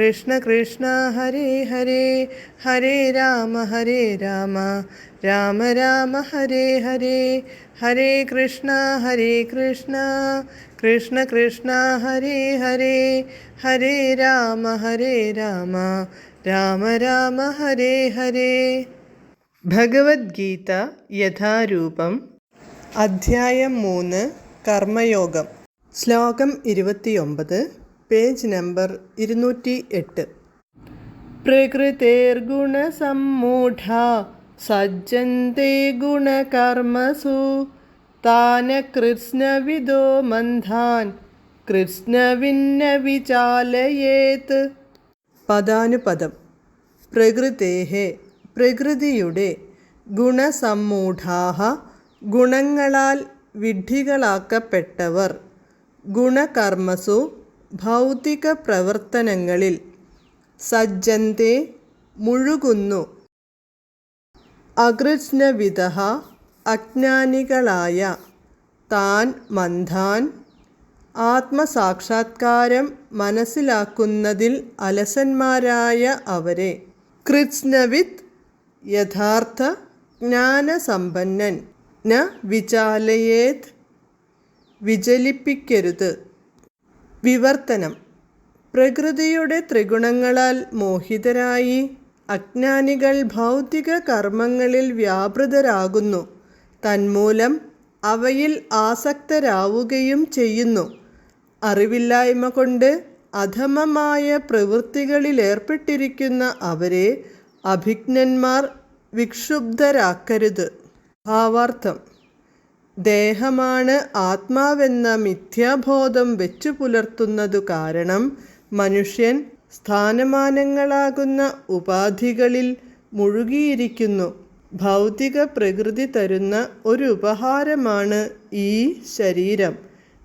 കൃഷ്ണ കൃഷ്ണ ഹരേ ഹരേ ഹരേ രാമ ഹരേ രാമ രാമ രാമ ഹരേ ഹരേ ഹരേ കൃഷ്ണ ഹരേ കൃഷ്ണ കൃഷ്ണ കൃഷ്ണ ഹരേ ഹരേ ഹരേ രാമ ഹരേ രാമ രാമ രാമ ഹരേ ഹരേ. ഭഗവത്ഗീത യഥാരൂപം. അധ്യായം മൂന്ന് കർമ്മയോഗം. ശ്ലോകം ഇരുപത്തിയൊമ്പത് പേജ് നമ്പർ ഇരുന്നൂറ്റി എട്ട് പ്രകൃതിർഗുണസമ്മൂഢ സജ്ജന്തേ ഗുണകർമ്മസു. താന കൃഷ്ണവിദോ മന്ധാൻ കൃഷ്ണവിന്ന വിചാലയേത് പദാനുപദം. പ്രകൃതേഹെ പ്രകൃതിയുടെ ഗുണസമ്മൂഢാഹ ഗുണങ്ങളാൽ വിഡ്ഢികളാക്കപ്പെട്ടവർ. ഗുണകർമ്മസു ഭൗതിക പ്രവർത്തനങ്ങളിൽ സജ്ജന്തെ മുഴുകുന്നു. അകൃജ്ഞവിധ അജ്ഞാനികളായ താൻ മന്ധാൻ ആത്മസാക്ഷാത്കാരം മനസ്സിലാക്കുന്നതിൽ അലസന്മാരായ അവരെ. കൃത്സ്നവിത്ത് യഥാർത്ഥ ജ്ഞാനസമ്പന്നൻ. ന വിചാലയേത് വിചലിപ്പിക്കരുത്. വിവർത്തനം. പ്രകൃതിയുടെ ത്രിഗുണങ്ങളാൽ മോഹിതരായി അജ്ഞാനികൾ ഭൗതിക കർമ്മങ്ങളിൽ വ്യാപൃതരാകുന്നു. തന്മൂലം അവയിൽ ആസക്തരാവുകയും ചെയ്യുന്നു. അറിവില്ലായ്മ കൊണ്ട് അധമമായ പ്രവൃത്തികളിലേർപ്പെട്ടിരിക്കുന്ന അവരെ അഭിജ്ഞന്മാർ വിക്ഷുബ്ധരാക്കരുത്. ഭാവാർത്ഥം. ദേഹമാണ് ആത്മാവെന്ന മിഥ്യാബോധം വെച്ചു പുലർത്തുന്നതു കാരണം മനുഷ്യൻ സ്ഥാനമാനങ്ങളാകുന്ന ഉപാധികളിൽ മുഴുകിയിരിക്കുന്നു. ഭൗതിക പ്രകൃതി തരുന്ന ഒരു ഉപഹാരമാണ് ഈ ശരീരം.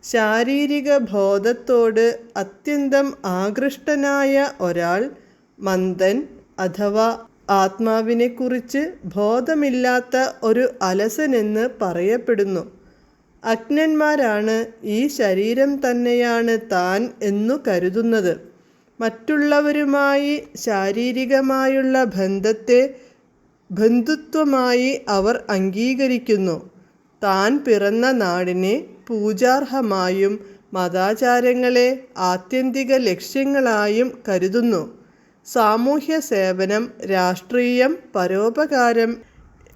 ശാരീരിക ബോധത്തോട് അത്യന്തം ആകൃഷ്ടനായ ഒരാൾ മന്ദൻ അഥവാ ആത്മാവിനെക്കുറിച്ച് ബോധമില്ലാത്ത ഒരു അലസനെന്ന് പറയപ്പെടുന്നു. അജ്ഞന്മാരാണ് ഈ ശരീരം തന്നെയാണ് താൻ എന്നു കരുതുന്നത്. മറ്റുള്ളവരുമായി ശാരീരികമായുള്ള ബന്ധത്തെ ബന്ധുത്വമായി അവർ അംഗീകരിക്കുന്നു. താൻ പിറന്ന നാടിനെ പൂജാർഹമായും മതാചാരങ്ങളെ ആത്യന്തിക ലക്ഷ്യങ്ങളായും കരുതുന്നു. സാമൂഹ്യ സേവനം രാഷ്ട്രീയം പരോപകാരം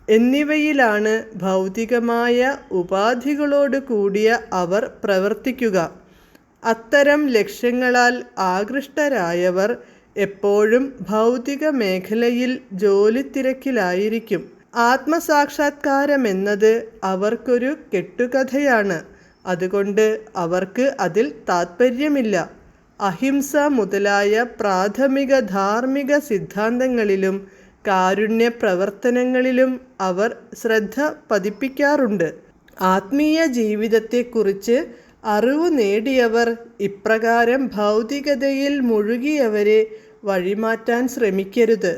എന്നിവയിലാണ് ഭൗതികമായ ഉപാധികളോട് കൂടിയ അവർ പ്രവർത്തിക്കുക. അത്തരം ലക്ഷ്യങ്ങളാൽ ആകൃഷ്ടരായവർ എപ്പോഴും ഭൗതിക മേഖലയിൽ ജോലി തിരക്കിലായിരിക്കും ആത്മസാക്ഷാത്കാരമെന്നത് അവർക്കൊരു കെട്ടുകഥയാണ്. അതുകൊണ്ട് അവർക്ക് അതിൽ താത്പര്യമില്ല. അഹിംസ മുതലായ പ്രാഥമിക ധാർമ്മിക സിദ്ധാന്തങ്ങളിലും കാരുണ്യ പ്രവർത്തനങ്ങളിലും അവർ ശ്രദ്ധ പതിപ്പിക്കാറുണ്ട്. ആത്മീയ ജീവിതത്തെക്കുറിച്ച് അറിവ് നേടിയവർ ഇപ്രകാരം ഭൗതികതയിൽ മുഴുകിയവരെ വഴിമാറ്റാൻ ശ്രമിക്കരുത്.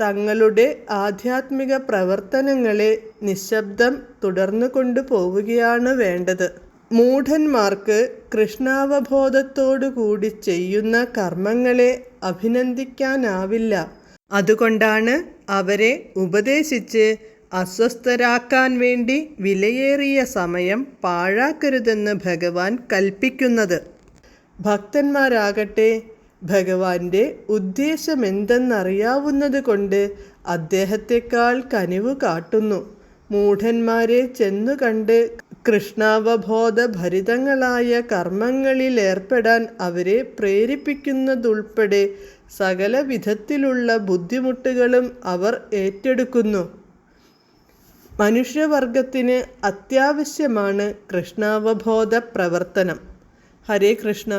തങ്ങളുടെ ആധ്യാത്മിക പ്രവർത്തനങ്ങളെ നിശബ്ദം തുടർന്നു കൊണ്ടുപോവുകയാണ് വേണ്ടത്. മൂഢന്മാർക്ക് കൃഷ്ണാവബോധത്തോടുകൂടി ചെയ്യുന്ന കർമ്മങ്ങളെ അഭിനന്ദിക്കാനാവില്ല. അതുകൊണ്ടാണ് അവരെ ഉപദേശിച്ച് അസ്വസ്ഥരാക്കാൻ വേണ്ടി വിലയേറിയ സമയം പാഴാക്കരുതെന്ന് ഭഗവാൻ കൽപ്പിക്കുന്നത്. ഭക്തന്മാരാകട്ടെ ഭഗവാന്റെ ഉദ്ദേശമെന്തെന്നറിയാവുന്നത് കൊണ്ട് അദ്ദേഹത്തെക്കാൾ കനിവ് കാട്ടുന്നു. മൂഢന്മാരെ ചെന്നു കണ്ട് കൃഷ്ണാവബോധ ഭരിതങ്ങളായ കർമ്മങ്ങളിലേർപ്പെടാൻ അവരെ പ്രേരിപ്പിക്കുന്നതുൾപ്പെടെ സകല വിധത്തിലുള്ള ബുദ്ധിമുട്ടുകളും അവർ ഏറ്റെടുക്കുന്നു. മനുഷ്യവർഗത്തിന് അത്യാവശ്യമാണ് കൃഷ്ണാവബോധ പ്രവർത്തനം ഹരേ കൃഷ്ണ.